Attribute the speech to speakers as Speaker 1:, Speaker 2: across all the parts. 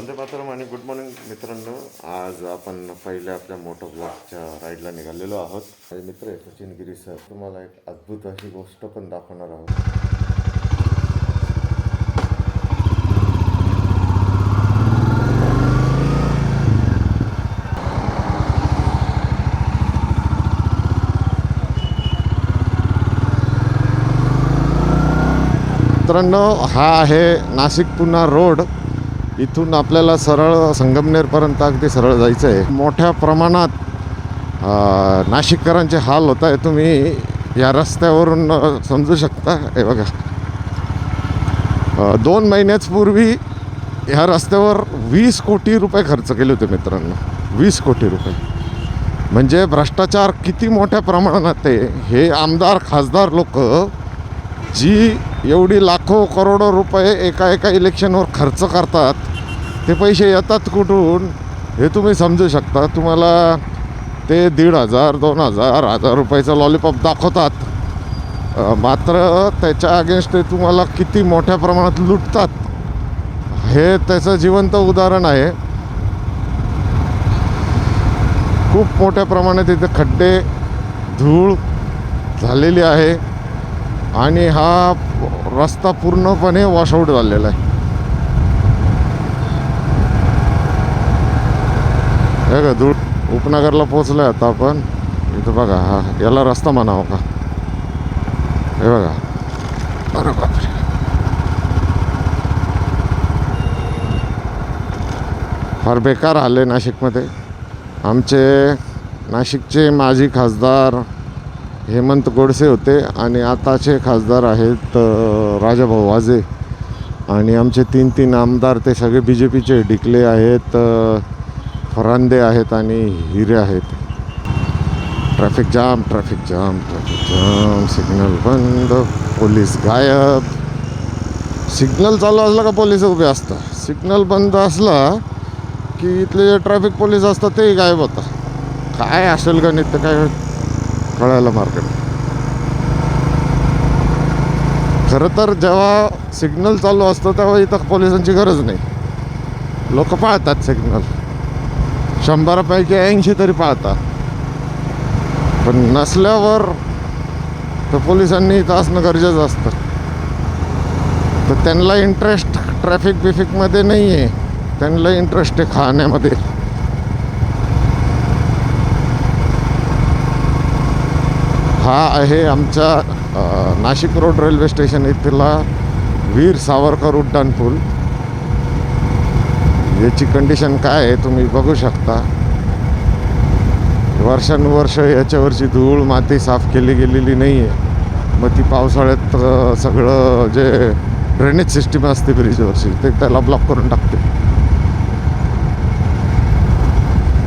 Speaker 1: वंदे मातरम आणि good morning मित्रांनो. आज आपण पहिल्या आपल्या मोटो ब्लॉकच्या राईडला निघालेलो आहोत. माझे मित्र आहे सचिन गिरी सर. तुम्हाला एक अद्भुत अशी गोष्ट पण दाखवणार आहोत. मित्रांनो हा आहे नाशिक पुणा रोड. इथून आपल्याला सरळ संगमनेरपर्यंत अगदी सरळ जायचं आहे मोठ्या प्रमाणात नाशिककरांचे हाल होत आहे तुम्ही या रस्त्यावरून समजू शकता. हे बघा. दोन महिन्याच पूर्वी ह्या रस्त्यावर वीस कोटी रुपये खर्च केले होते मित्रांनो. वीस कोटी रुपये. म्हणजे भ्रष्टाचार किती मोठ्या प्रमाणात आहे हे आमदार खासदार लोक जी एवढी लाखो करोडो रुपये एका एका इलेक्शनवर खर्च करतात. ते पैसे येतात कुठून? हे तुम्ही समजू शकता. तुम्हाला ते दीड हजार दोन हजार हजार रुपयाचं लॉलीपॉप दाखवतात. मात्र त्याच्या अगेन्स्ट ते तुम्हाला किती मोठ्या प्रमाणात लुटतात. हे त्याचं जिवंत उदाहरण आहे. खूप मोठ्या प्रमाणात इथे खड्डे धूळ झालेली आहे. आणि हा रस्ता पूर्णपणे वॉशआउट झालेला आहे. हे का धूळ उपनगरला पोचलोय आता आपण. इथं बघा हा याला रस्ता म्हणावं का? हे बघा. अरे बापरे. फार बेकार आले नाशिकमध्ये. आमचे नाशिकचे माजी खासदार हेमंत गोडसे होते आणि आताचे खासदार आहेत राजाभाऊ वाजे आणि आमचे तीन तीन आमदार ते सगळे बी जे पीचे डिकले आहेत फरांदे आहेत आणि हिरे आहेत. Traffic jam traffic jam traffic jam. Signal बंद पोलीस गायब. सिग्नल चालू असला का पोलीस उभे असतात? सिग्नल बंद असला की इथले जे ट्रॅफिक पोलीस असतात तेही गायब होतात. काय असेल का नाही काय कळायला मार्केट खरं तर जेव्हा सिग्नल चालू असतं तेव्हा इथं पोलिसांची गरज नाही. लोक पाळतात सिग्नल. शंभरापैकी ऐंशी तरी पाळतात पण नसल्यावर तर पोलिसांनी इथं असणं गरजेचं असतं. तर त्यांना इंटरेस्ट ट्रॅफिक बिफिकमध्ये नाही आहे त्यांना इंटरेस्ट आहे खाण्यामध्ये. हा आहे आमच्या नाशिक रोड रेल्वे स्टेशन इथला वीर सावरकर उड्डाण पूल. याची कंडिशन काय आहे तुम्ही बघू शकता. वर्षानुवर्ष याच्यावरची धूळ माती साफ केली गेलेली नाही आहे मग ती पावसाळ्यात सगळं जे ड्रेनेज सिस्टीम असते ब्रिजवरची ते त्याला ब्लॉक करून टाकते.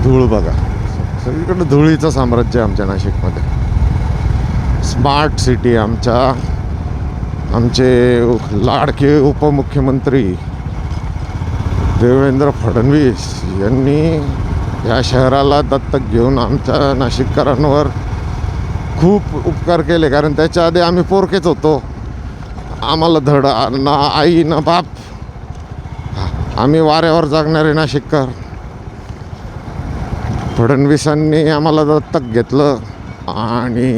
Speaker 1: धूळ बघा. सगळीकडे धुळीचं साम्राज्य आहे आमच्या नाशिकमध्ये. स्मार्ट सिटी आमच्या आमचे लाडके उपमुख्यमंत्री देवेंद्र फडणवीस यांनी या शहराला दत्तक घेऊन आमच्या नाशिककरांवर खूप उपकार केले कारण त्याच्या आधी आम्ही पोरकेच होतो. आम्हाला धड ना आई ना बाप. आम्ही वाऱ्यावर जागणारे नाशिककर. फडणवीसांनी आम्हाला दत्तक घेतलं. आणि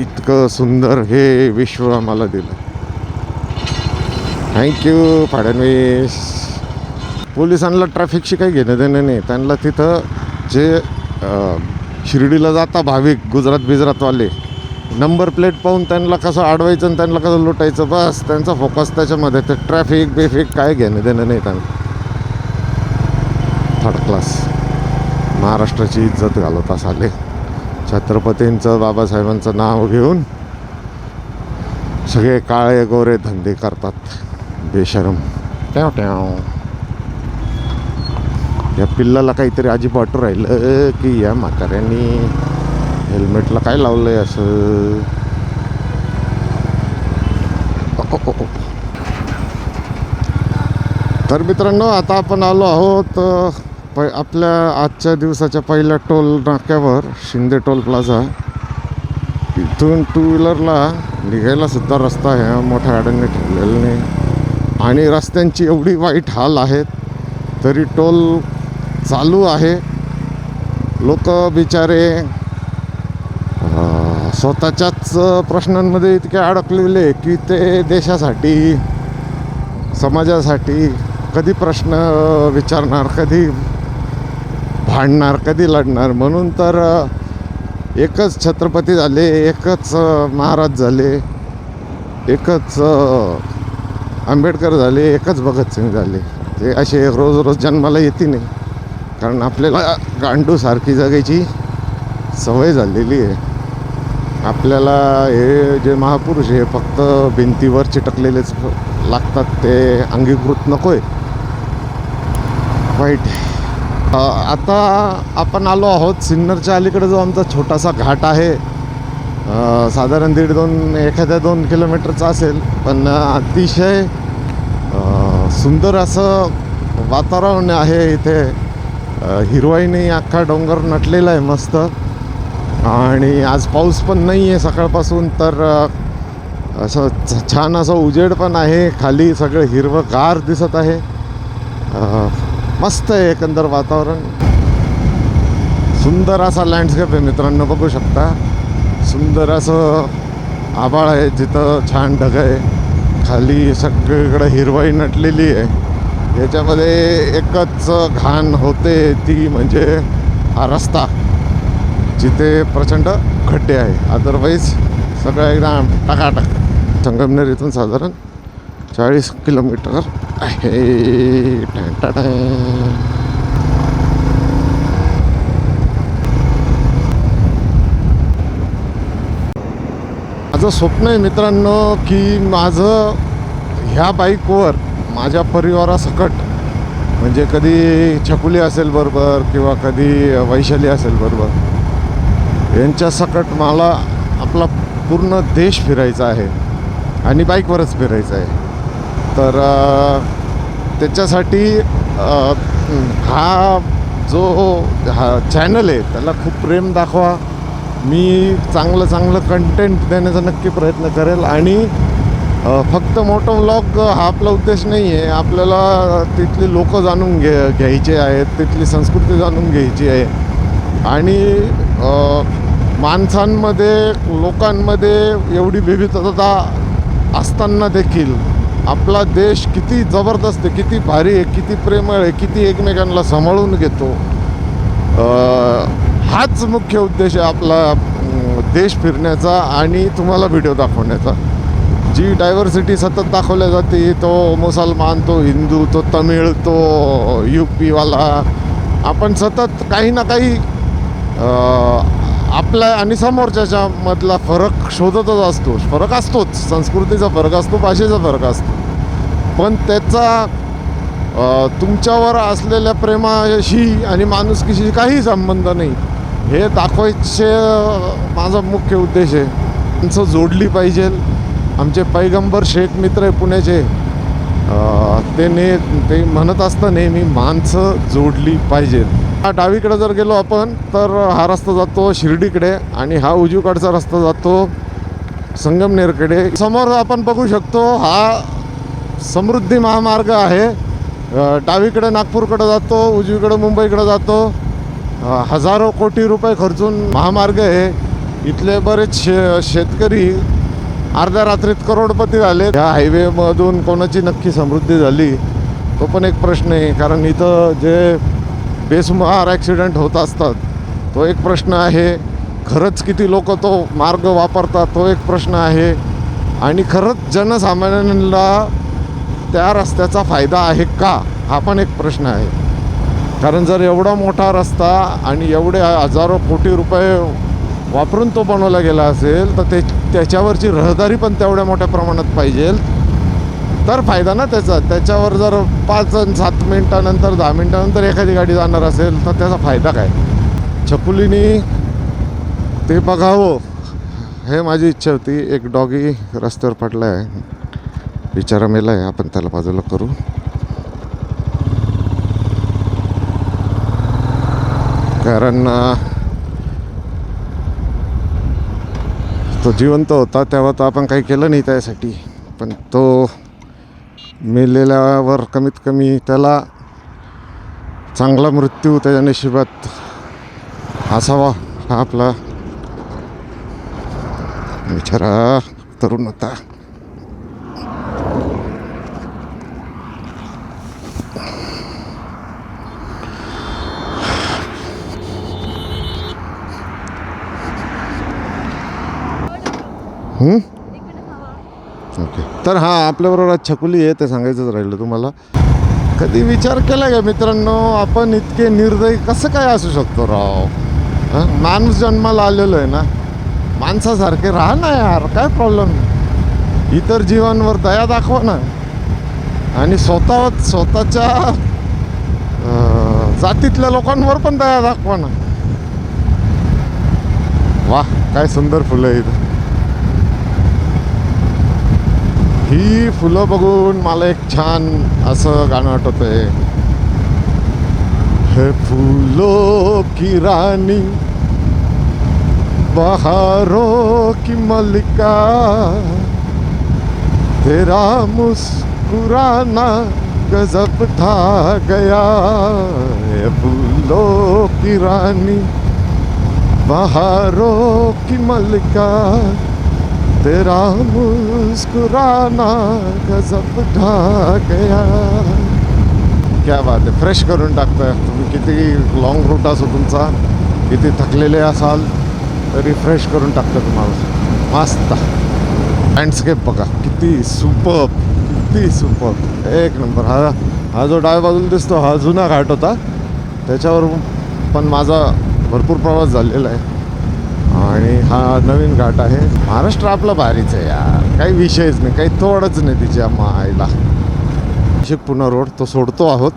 Speaker 1: इतकं सुंदर हे विश्व आम्हाला दिलं. थँक्यू फडणवीस पोलिसांना ट्रॅफिकशी काही घेणं देणं नाही. त्यांना तिथं जे शिर्डीला जाता भाविक गुजरात बिजरातवाले नंबर प्लेट पाहून त्यांना कसं अडवायचं आणि त्यांना कसं लुटायचं बस त्यांचा फोकस त्याच्यामध्ये. ते ट्रॅफिक बिफिक काय घेणं देणं नाही त्यांना. थर्ड क्लास महाराष्ट्राची इज्जत घालवता आले छत्रपतींचं बाबासाहेबांचं नाव घेऊन सगळे काळे गोरे धंदे करतात. बेशरम. ट्याव ट्याव. या पिल्लाला काहीतरी अजिब वाटू राहिलं की या म्हाताऱ्यांनी हेल्मेटला काय लावलंय असं? तर मित्रांनो आता आपण आलो आहोत प आपल्या आजच्या दिवसाच्या पहिल्या टोल नाक्यावर शिंदे टोल प्लाझा. इथून टू व्हीलरला निघायला सुद्धा रस्ता आहे मोठ्या गाड्यांनी ठेवलेला नाही. आणि रस्त्यांची एवढी वाईट हाल आहेत तरी टोल चालू आहे. लोक बिचारे स्वतःच्याच प्रश्नांमध्ये इतके अडकलेले की ते देशासाठी समाजासाठी कधी प्रश्न विचारणार कधी भांडणार कधी लढणार? म्हणून तर एकच छत्रपती झाले एकच महाराज झाले एकच आंबेडकर झाले एकच भगतसिंग झाले. ते असे रोज रोज जन्माला येते नाही कारण आपल्याला गांडूसारखी जगायची सवय झालेली आहे. आपल्याला हे जे महापुरुष हे फक्त भिंतीवर चिटकलेलेच लागतात ते अंगीकृत नको आहे वाईट आहे. आता आपण आलो आहोत सिन्नरच्या अलीकडे जो आमचा छोटासा घाट आहे. साधारण दीड दोन एखाद्या दोन किलोमीटरचा असेल. पण अतिशय सुंदर असं वातावरण आहे इथे. हिरवाईने अख्खा डोंगर नटलेला आहे मस्त. आणि आज पाऊस पण नाही आहे सकाळपासून तर असं छ- छान असं उजेड पण आहे. खाली सगळं हिरवंगार दिसत आहे. मस्त आहे एकंदर वातावरण. सुंदर असा लँडस्केप आहे मित्रांनो बघू शकता. सुंदर असं आभाळ आहे जिथं छान ढग आहे. खाली सगळीकडे हिरवाई नटलेली आहे. याच्यामध्ये एकच घाण होते ती म्हणजे हा रस्ता जिथे प्रचंड खड्डे आहे. अदरवाईज सगळं एकदम टाकाटाक. संगमनेर इथून साधारण चाळीस किलोमीटर आहे. माझं स्वप्न आहे मित्रांनो की माझं ह्या बाईकवर माझ्या परिवारासकट म्हणजे कधी छकुली असेल बरोबर किंवा कधी वैशाली असेल बरोबर यांच्या सकट मला आपला पूर्ण देश फिरायचा आहे आणि बाईकवरच फिरायचं आहे. तर त्याच्यासाठी हा जो हा चॅनल आहे त्याला खूप प्रेम दाखवा. मी चांगलं चांगलं कंटेंट देण्याचा नक्की प्रयत्न करेल आणि फक्त मोठं व्लॉग हा आपला उद्देश नाही आहे. आपल्याला तिथली लोक जाणून घे घ्यायचे आहेत तिथली संस्कृती जाणून घ्यायची आहे. आणि माणसांमध्ये लोकांमध्ये एवढी विविधता असताना देखील आपला देश किती जबरदस्त आहे किती भारी आहे किती प्रेमळ आहे किती एकमेकांना सांभाळून घेतो. हाच मुख्य उद्देश आहे आपला देश फिरण्याचा आणि तुम्हाला व्हिडिओ दाखवण्याचा. जी डायव्हर्सिटी सतत दाखवल्या जाते तो मुसलमान तो हिंदू तो तमिळ तो यू पीवाला आपण सतत काही ना काही आपल्या आणि समोरच्याच्या मधला फरक शोधतच असतो. फरक असतोच. संस्कृतीचा फरक असतो भाषेचा फरक असतो. पण त्याचा तुमच्यावर असलेल्या प्रेमाशी आणि माणुसकीशी काही संबंध नाही. हे दाखवायचे माझा मुख्य उद्देश आहे. माणसं जोडली पाहिजे. आमचे पैगंबर शेख मित्र आहे पुण्याचे. ते ने ते म्हणत असतं नेहमी माणसं जोडली पाहिजे. हा डावीकडे जर गेलो आपण तर हा रस्ता जातो शिर्डीकडे आणि हा उजवीकडचा रस्ता जातो संगमनेरकडे. समोर आपण बघू शकतो हा समृद्धी महामार्ग आहे. डावीकडे नागपूरकडे जातो उजवीकडे मुंबईकडे जातो. हजारो कोटी रुपये खर्चून महामार्ग आहे. इथले बरेच शे शेतकरी अर्ध्या रात्रीत करोडपती झाले. ह्या हायवेमधून कोणाची नक्की समृद्धी झाली तो पण एक प्रश्न आहे. कारण इथं जे बेसुमार ॲक्सिडेंट होत असतात तो एक प्रश्न आहे. खरंच किती लोक तो मार्ग वापरतात तो एक प्रश्न आहे. आणि खरंच जनसामान्यांना त्या रस्त्याचा फायदा आहे का? हा पण एक प्रश्न आहे. कारण जर एवढा मोठा रस्ता आणि एवढे हजारो कोटी रुपये वापरून तो बनवला गेला असेल तर ते त्याच्यावरची रहदारी पण तेवढ्या मोठ्या प्रमाणात पाहिजे. तर फायदा ना त्याचा. त्याच्यावर जर पाच सात मिनटानंतर दहा मिनटानंतर एखादी गाडी जाणार असेल तर त्याचा फायदा काय? छकुलीनी ते बघावं. हे माझी इच्छा होती. एक डॉगी रस्त्यावर पडला आहे विचारा मेला आहे आपण त्याला बाजूला करू. कारण तो जिवंत होता तेव्हा तर आपण काही केलं नाही त्यासाठी. पण तो मेलेल्यावर कमीत कमी त्याला चांगला मृत्यू त्याच्या नशिबात असावा हा आपला विचारा तरुण होता ओके. तर हां आपल्याबरोबर आज छकुली आहे ते सांगायचंच राहिलं तुम्हाला. कधी विचार केला का मित्रांनो आपण इतके निर्दयी कसं काय असू शकतो राव? हं? माणूस जन्माला आलेलो आहे ना. माणसासारखे राहा ना यार काय प्रॉब्लेम इतर जीवांवर दया दाखवा ना. आणि स्वतः स्वतःच्या जातीतल्या लोकांवर पण दया दाखवा ना. वा काय सुंदर फुलं इथं ही फुलं बघून मला एक छान असं गाणं आठवत आहे. हे फुलो की बहारो की मलिका तेरा मुस्कुराना गजब था गया। हे फुलो की रानी की मलिका तेरा मुस्कुराना गजब गया क्या बात आहे फ्रेश करून टाकतोय. तुम्ही किती लॉंग रूट असो तुमचा किती थकलेले असाल तरी फ्रेश करून टाकतं तुम्हाला. मस्त. लँडस्केप बघा किती सुपर किती सुपर एक नंबर हा हा जो डाव्या बाजूला दिसतो हा जुना घाट होता. त्याच्यावर पण माझा भरपूर प्रवास झालेला आहे. आणि हा नवीन घाट आहे. महाराष्ट्र आपला भारीच आहे यार. काही विषयच नाही काही तोडच नाही तिच्या मायला. नाशिक पुणे रोड तो सोडतो आहोत.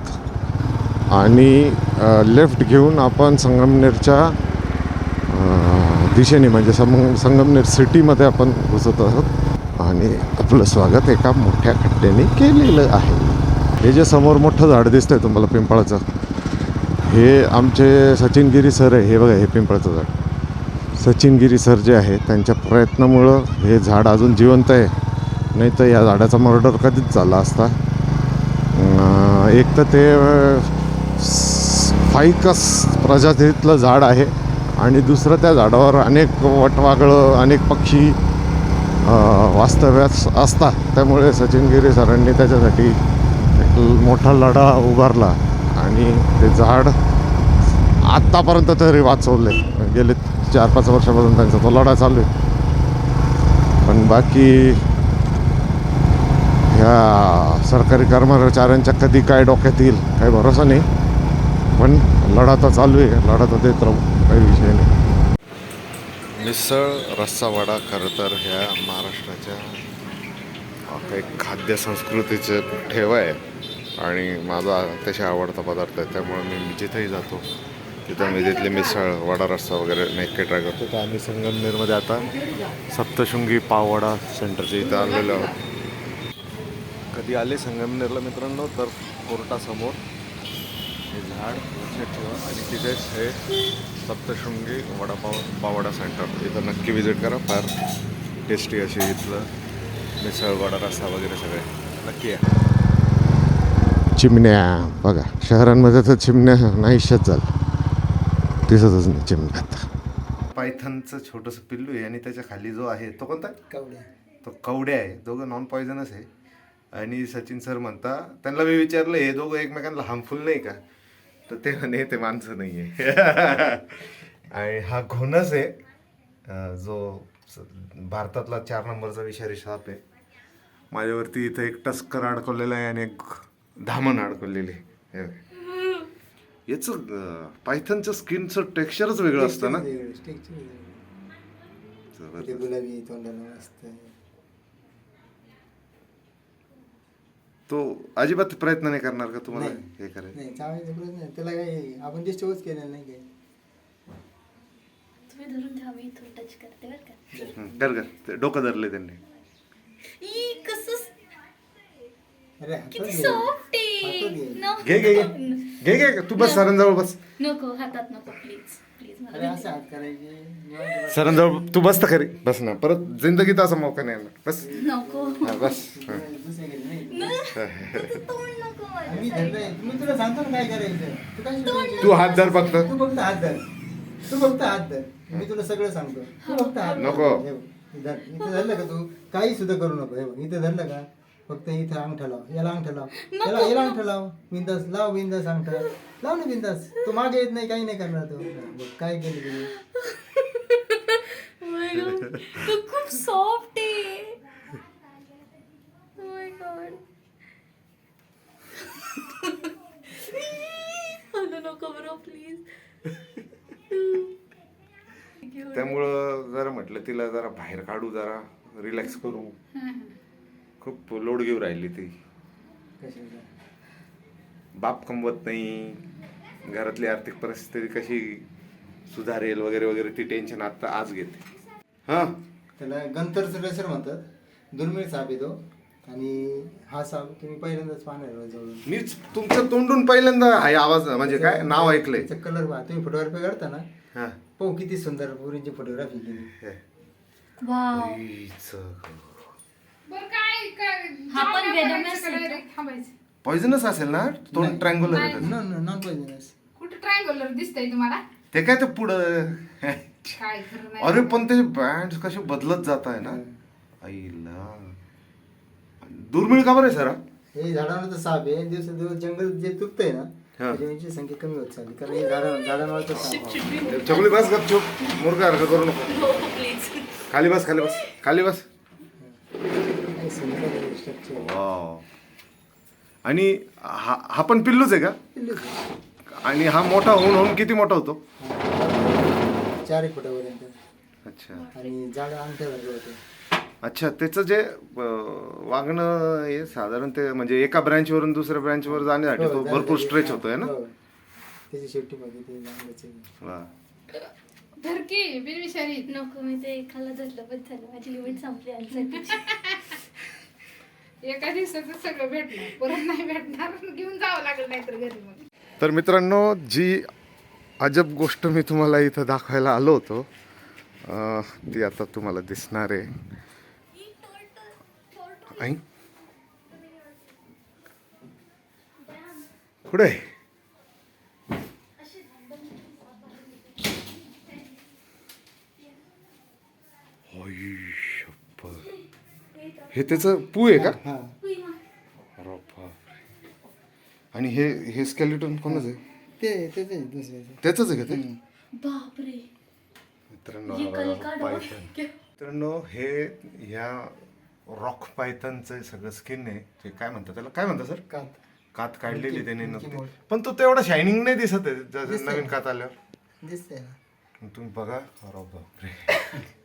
Speaker 1: आणि लेफ्ट घेऊन आपण संगमनेरच्या दिशेने म्हणजे सम संगमनेर सिटीमध्ये आपण घुसत आहोत. आणि आपलं स्वागत एका मोठ्या खड्ड्याने केलेलं आहे. हे जे समोर मोठं झाड दिसतंय तुम्हाला पिंपळाचं हे आमचे सचिन गिरी सर आहे. हे बघा हे पिंपळाचं झाड. सचिन गिरी सर जे आहे त्यांच्या प्रयत्नामुळं हे झाड अजून जिवंत आहे. नाही तर या झाडाचा मर्डर कधीच झाला असता. एक तर ते फाईकस प्रजातीतलं झाड आहे आणि दुसरं त्या झाडावर अनेक वटवागळं अनेक पक्षी वास्तव्यास असतात त्यामुळे सचिन गिरी सरांनी त्याच्यासाठी एक मोठा लढा उभारला आणि ते झाड आत्तापर्यंत तरी वाचवले गेले चार पाच वर्षापासून त्यांचा तो लढा चालू आहे. पण बाकी ह्या सरकारी कर्मचाऱ्यांच्या कधी काय डोक्यात येईल काही भरोसा नाही. पण लढा तर चालू आहे. लढा तर देत राहू. काही विषय नाही. मिसळ रस्सावाडा खरं तर ह्या महाराष्ट्राच्या काही खाद्य संस्कृतीचं ठेव आहे. आणि माझा अतिशय आवडता पदार्थ आहे. त्यामुळे मी जिथेही जातो तिथं मी तिथली मिसळ वडा रस्सा वगैरे नक्की ट्राय करतो. तर आम्ही संगमनेरमध्ये आता सप्तशृंगी पाववडा सेंटरच्या इथं आलेलो आहोत. कधी आले संगमनेरला मित्रांनो? तर कोर्टासमोर. हे झाड लक्षात ठेवा. आणि तिथेच हे सप्तशृंगी वडापाव पावडा सेंटर इथं नक्की विजिट करा. फार टेस्टी अशी इथलं मिसळ वडा रस्सा वगैरे सगळे. नक्की आहे चिमण्या. बघा शहरांमध्ये तर चिमण्या नाहीशाच झालं. दिसतच नाही चिमण्या आता पायथनचं छोटंसं पिल्लू आहे आणि त्याच्याखाली जो आहे तो कोणता?
Speaker 2: कवड्या.
Speaker 1: तो कवड्या आहे. दोघं नॉन पॉयझनच आहे. आणि सचिन सर म्हणता त्यांना मी विचारलं हे दोघं एकमेकांना हार्मफुल नाही का? तर ते म्हणे ते माणसं नाही आहे आणि हा घोणस आहे जो भारतातला चार नंबरचा विषारी साप आहे. माझ्यावरती इथं एक टस्कर अडकवलेला आहे आणि एक धामण अडकवलेली आहे. हे. याचं पायथनचं स्किनचं टेक्स्चरच वेगळं असतं ना?
Speaker 2: ते गुलाबी तोंडाला असतं
Speaker 1: तो अजिबात प्रयत्न नाही करणार का तुम्हाला
Speaker 2: नाही.
Speaker 1: हे करायचं
Speaker 2: नाही चावायचं प्रश्न नाही. त्याला काही आपण डिस्टर्बच केलेलं नाही काही
Speaker 3: तुम्ही धरून ठेवा मी इथून टच करते बरं का.
Speaker 1: कर कर. ते डोकं धरले त्यांनी.
Speaker 3: ई कसं
Speaker 2: हातात
Speaker 3: किती
Speaker 2: घे.
Speaker 3: सॉफ्ट
Speaker 2: घे.
Speaker 1: घे घे. घे घे घे तू बस सरांजवळ बस.
Speaker 3: नको हातात नको प्लीज प्लीज
Speaker 2: अरे
Speaker 3: मला
Speaker 2: असं हात करायचे निवांत बस.
Speaker 1: सरांजवळ तू बस तर खरी. बस ना परत जिंदगीत असा मौका नाही येणार बस.
Speaker 3: नको.
Speaker 1: हा, बस. हं.
Speaker 3: नको
Speaker 2: तू काय शिकायचं?
Speaker 1: तू हात धर फक्त.
Speaker 2: तू फक्त हात धर. तू फक्त हात धर. मी तुला सगळं सांगतो. तू फक्त हात धर.
Speaker 1: नको.
Speaker 2: हे हे. इथं धरलं का तू? काही सुद्धा करू नको. हे बघ इथं धरलं का? फक्त इथं अंगठा लाव याला अंगठा लाव याला याला अंगठा लाव बिंदास लाव बिंदास अंगठा लाव ना बिंदास. तू मागे येत नाही काही नाही करणार तो. बघ, काय केलं तुम्ही
Speaker 3: Oh my God. तो खूप सॉफ्ट आहे. Oh my God. हलू नको बरं प्लीज
Speaker 1: त्यामुळं जरा म्हटलं तिला जरा बाहेर काढू जरा रिलॅक्स करू. खूप लोड घेऊ राहिली ती. बाप कमवत नाही. घरातली आर्थिक परिस्थिती कशी सुधारेल वगैरे वगैरे ती टेन्शन आता आज घेते. हा?
Speaker 2: त्याला गंतरचं रेसर म्हणतात दुर्मिळ साप येतो आणि हा साप तुम्ही पहिल्यांदाच पाहणार आहे जवळून.
Speaker 1: मीच तुमचं तोंडून पहिल्यांदा हा आवाज म्हणजे काय नाव ऐकलंय.
Speaker 2: कलर पहा. तुम्ही फोटोग्राफी करता ना
Speaker 1: हा.
Speaker 2: पाहू किती सुंदर पोरींची फोटोग्राफी केली.
Speaker 1: हे.
Speaker 3: हा पण venomous आहे.
Speaker 4: थांबायचं.
Speaker 1: पॉइझनस असेल ना? तोंड ट्रँग्युलर त्याचं.
Speaker 2: नॉन नॉन पॉइझनस
Speaker 4: कुठं ट्रायंगुलर दिसतंय तुम्हाला?
Speaker 1: ते काय ते पुढं?
Speaker 4: काय खरं नाही.
Speaker 1: अरे पण ते बँड कसे बदलत जात आहे ना आईला दुर्मिळ का बरं सर?
Speaker 2: हे झाडांवरचं साप आहे. दिवसेंदिवस जंगल जे तुटतंय ना
Speaker 1: हा.
Speaker 2: त्याची संख्या कमी होत चालली. कारण हे झाडा झाडांवरचं साप आहे.
Speaker 1: चपली बस गपचूप. मुरगा करू नको.
Speaker 3: प्लीज
Speaker 1: खाली बस खाली बस. खाली बस. वाव. आणि हा हा पण पिल्लूच आहे का आणि हा मोठा होऊन होऊन किती मोठा होतो
Speaker 2: चार एक फुटापर्यंत
Speaker 1: अच्छा
Speaker 2: आणि झाड होते
Speaker 1: अच्छा त्याचं जे अं, वागणं हे साधारण ते म्हणजे एका ब्रँच वरून दुसऱ्या ब्रँच वर जाण्यासाठी
Speaker 2: हो,
Speaker 1: तो भरपूर. स्ट्रेच होतोय ना
Speaker 2: हो. त्याची ते.
Speaker 1: वा.
Speaker 4: धरकी बिनविषारी
Speaker 3: नको मी ते एकाला धरलं पण झालं माझी लिमिट संपली आजसाठी
Speaker 4: एका दिवसाचं सगळं भेटणार परत नाही भेटणार घेऊन जावं लागलं नाहीतर घरी मग.
Speaker 1: तर मित्रांनो जी अजब गोष्ट मी तुम्हाला इथं दाखवायला आलो होतो अं, ती आता तुम्हाला दिसणार आहे. आई. कुठे आई हे त्याचं पू आहे का?
Speaker 2: हा.
Speaker 1: आणि हे हे स्केलेटन कोणाच आहे?
Speaker 2: ते त्याच आहे दुसऱ्याचं.
Speaker 1: त्याच आहे का ते?
Speaker 3: बापरे.
Speaker 1: मित्रांनो हा बघा, पायथन. मित्रांनो हे ह्या रॉक पायथनचं सगळं स्किन आहे. ते काय म्हणतात त्याला? काय म्हणतात सर?
Speaker 2: कात.
Speaker 1: कात काढलेली त्याने
Speaker 2: मोड.
Speaker 1: पण तो तेवढा शायनिंग नाही दिसत आहे जसं. नवीन कात आल्यावर.
Speaker 2: दिसतंय ना.
Speaker 1: तुम्ही बघा. अरे बापरे.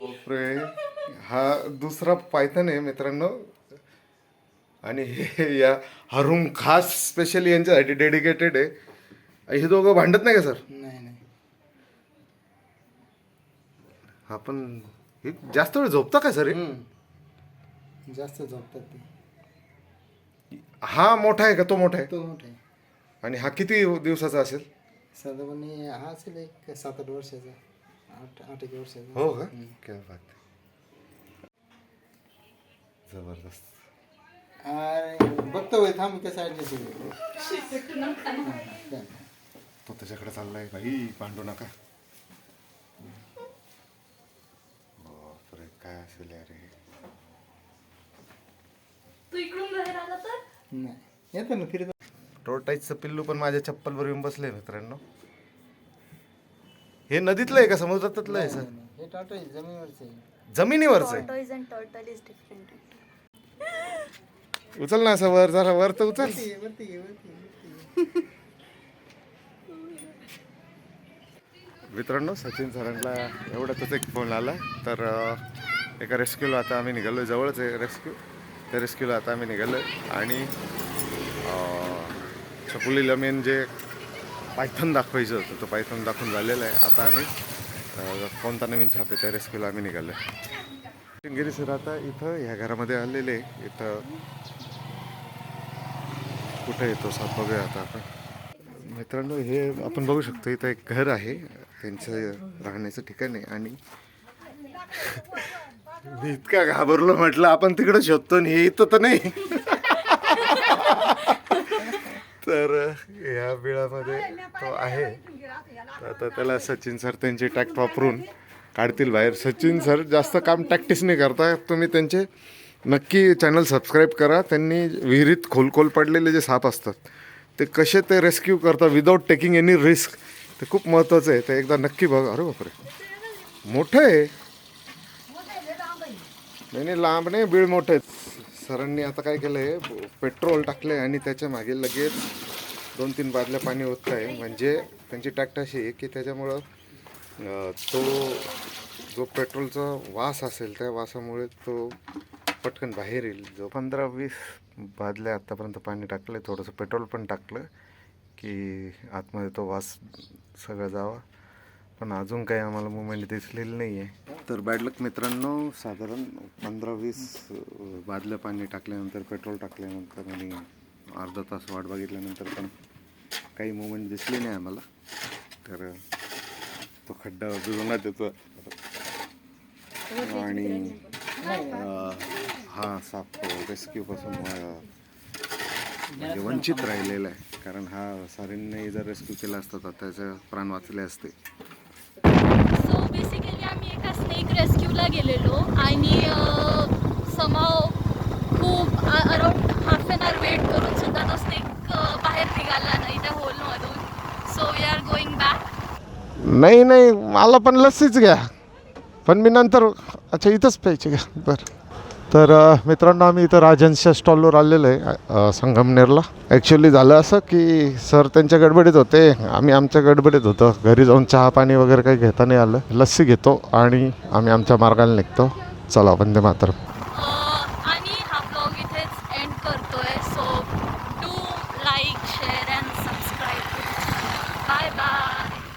Speaker 1: बापरे. हा दुसरा पायथन आहे मित्रांनो. आणि हे या हरुम खास स्पेशली यांच्यासाठी डेडिकेटेड आहे. हे दोघं भांडत नाही का सर?
Speaker 2: नाही नाही.
Speaker 1: हा पण हे जास्त वेळ झोपता का सर हे?
Speaker 2: हम्म. जास्त झोपतात ते.
Speaker 1: हा मोठा आहे का? तो मोठा आहे?
Speaker 2: तो मोठा आहे.
Speaker 1: आणि हा किती दिवसाचा असेल?
Speaker 2: साधारणपणे हा असेल एक सात आठ वर्षाचा. आठ आठ एक वर्षाचा.
Speaker 1: हो का? क्या बात आहे. जबरदस्त.
Speaker 2: अरे बघतो होय थांब कसं
Speaker 1: तो त्याच्याकडे चाललाय बाई भांडू नका. बापरे काय असेल यार
Speaker 3: तू इकडून बाहेर आला तर?
Speaker 2: नाही येतो ना फिरत
Speaker 1: टोर्टाईजचं पिल्लू पण माझ्या चप्पलवर येऊन बसले मित्रांनो. हे नदीतलं आहे का समुद्रातलं आहे सर?
Speaker 2: हे टाटा जमिनीवरचं आहे.
Speaker 1: जमिनीवरच आहे?
Speaker 3: Tortoise and turtle is different
Speaker 1: उचल ना असं वर जरा वर तर उचल. मित्रांनो सचिन सरांना एवढ्यातच एक फोन आला. तर एका रेस्क्यूला आता आम्ही निघालो जवळच आहे रेस्क्यू त्या रेस्क्यूला आता आम्ही निघालो आणि अं, छकुलीला मेन जे पायथन दाखवायचं होतं तो पायथन दाखवून झालेला आहे. आता आम्ही कोणता नवीन आहे त्या रेस्क्यूला आम्ही निघालो आहे सर आता इथं ह्या घरामध्ये आलेले इथं कुठे येतो साप बघूया आता आपण. मित्रांनो हे आपण बघू शकतो इथं एक घर आहे. त्यांचं राहण्याचं ठिकाण आहे आणि मी इतका घाबरलो म्हटलं आपण तिकडं शोधतो आणि हे इथं तर नाही. तर या बिळामध्ये तो आहे. आता त्याला सचिन सर त्यांची टॅक्ट वापरून काढतील बाहेर. सचिन सर जास्त काम टॅक्टिस नाही करता तुम्ही त्यांचे नक्की चॅनल सबस्क्राईब करा. त्यांनी विहिरीत खोल खोल पडलेले जे साप असतात ते कसे ते रेस्क्यू करतात विदाऊट टेकिंग एनी रिस्क ते खूप महत्त्वाचं आहे. ते एकदा नक्की बघा. अरे बापरे. मोठं आहे. नाही नाही लांब नाही बीळ मोठे आहेत सरांनी आता काय केलं आहे पेट्रोल टाकलं आहे आणि त्याच्यामागे लगेच दोन तीन बादल्या पाणी होत आहे म्हणजे त्यांची टॅक्ट अशी आहे की त्याच्यामुळं तो जो पेट्रोलचा वास असेल त्या वासामुळे तो पटकन बाहेर येईल. जो पंधरा वीस बादल्या आत्तापर्यंत पाणी टाकलं थोडंसं पेट्रोल पण टाकलं की आतमध्ये तो वास सगळं जावा. पण अजून काही आम्हाला मुवमेंट दिसलेली नाही आहे तर बॅडलक मित्रांनो साधारण पंधरा वीस बादल्या पाणी टाकल्यानंतर पेट्रोल टाकल्यानंतर आणि अर्धा तास वाट बघितल्यानंतर पण काही मुवमेंट दिसली नाही आम्हाला. तर तो खड्डा बिघडण्यात येतो आणि हा साप रेस्क्यूपासून म्हणजे वंचित राहिलेला आहे. कारण हा सारींनी जर रेस्क्यू केला असता तर त्याचे प्राण वाचले असते.
Speaker 3: सो बेसिकली आम्ही एका स्नेक रेस्क्यूला गेलेलो आणि समाव खूप around half an hour wait करून सुद्धा तो स्नेक बाहेर निघाला नाही त्या होलमधून so we are going back
Speaker 1: नाही नाही मला पण लस्सीच घ्या. पण मी नंतर अच्छा इथंच प्यायची घ्या बरं. तर मित्रांनो आम्ही इथं राजन्सच्या स्टॉलवर आलेलो आहे संगमनेरला. ॲक्च्युली झालं असं की सर त्यांच्या गडबडीत होते. आम्ही आमच्या गडबडीत होतो. घरी जाऊन चहा पाणी वगैरे काही घेता नाही आलं. लस्सी घेतो आणि आम्ही आमच्या मार्गाला निघतो. चला वंदे मातरम.